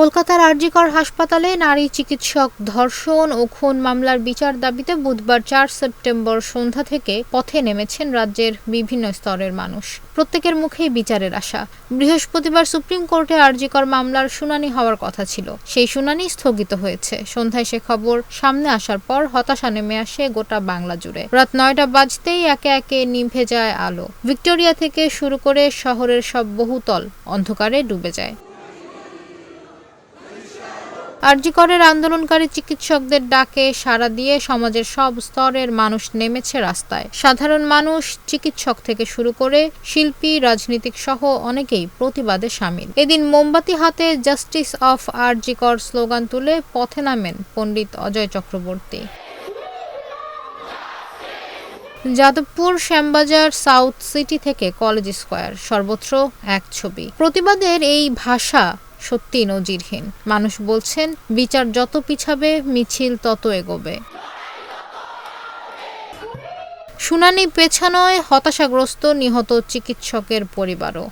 কলকাতার আরজিকর হাসপাতালে নারী চিকিৎসক ধর্ষণ ও খুন মামলার বিচার দাবিতে বুধবার চার সেপ্টেম্বর সন্ধ্যা থেকে পথে নেমেছেন রাজ্যের বিভিন্ন স্তরের মানুষ। প্রত্যেকের মুখেই বিচারের আশা। বৃহস্পতিবার সুপ্রিম কোর্টে আরজিকর মামলার শুনানি হওয়ার কথা ছিল। সেই শুনানি স্থগিত হয়েছে। সন্ধ্যায় সে খবর সামনে আসার পর হতাশা নেমে আসে গোটা বাংলা জুড়ে। রাত নয়টা বাজতেই একে একে নিভে যায় আলো। ভিক্টোরিয়া থেকে শুরু করে শহরের সব বহুতল অন্ধকারে ডুবে যায়। আরজিকরের আন্দোলনকারী চিকিৎসকদের ডাকে সাড়া দিয়ে সমাজের সব স্তরের মানুষ নেমেছে রাস্তায়। সাধারণ মানুষ, চিকিৎসক থেকে শুরু করে শিল্পী, রাজনীতিক সহ অনেকেই প্রতিবাদে সামিল। এদিন মোমবাতি হাতে জাস্টিস অফ আরজিকর স্লোগান তুলে পথে নামেন পণ্ডিত অজয় চক্রবর্তী। যাদবপুর শ্যামবাজার সাউথ সিটি থেকে কলেজ স্কোয়ার, সর্বত্র এক ছবি। প্রতিবাদের এই ভাষা সত্যি নজিরহীন। মানুষ বলছেন, বিচার যত পিছাবে, মিছিল তত এগোবে। শুনানি পেছানোয় হতাশাগ্রস্ত নিহত চিকিৎসকের পরিবারও।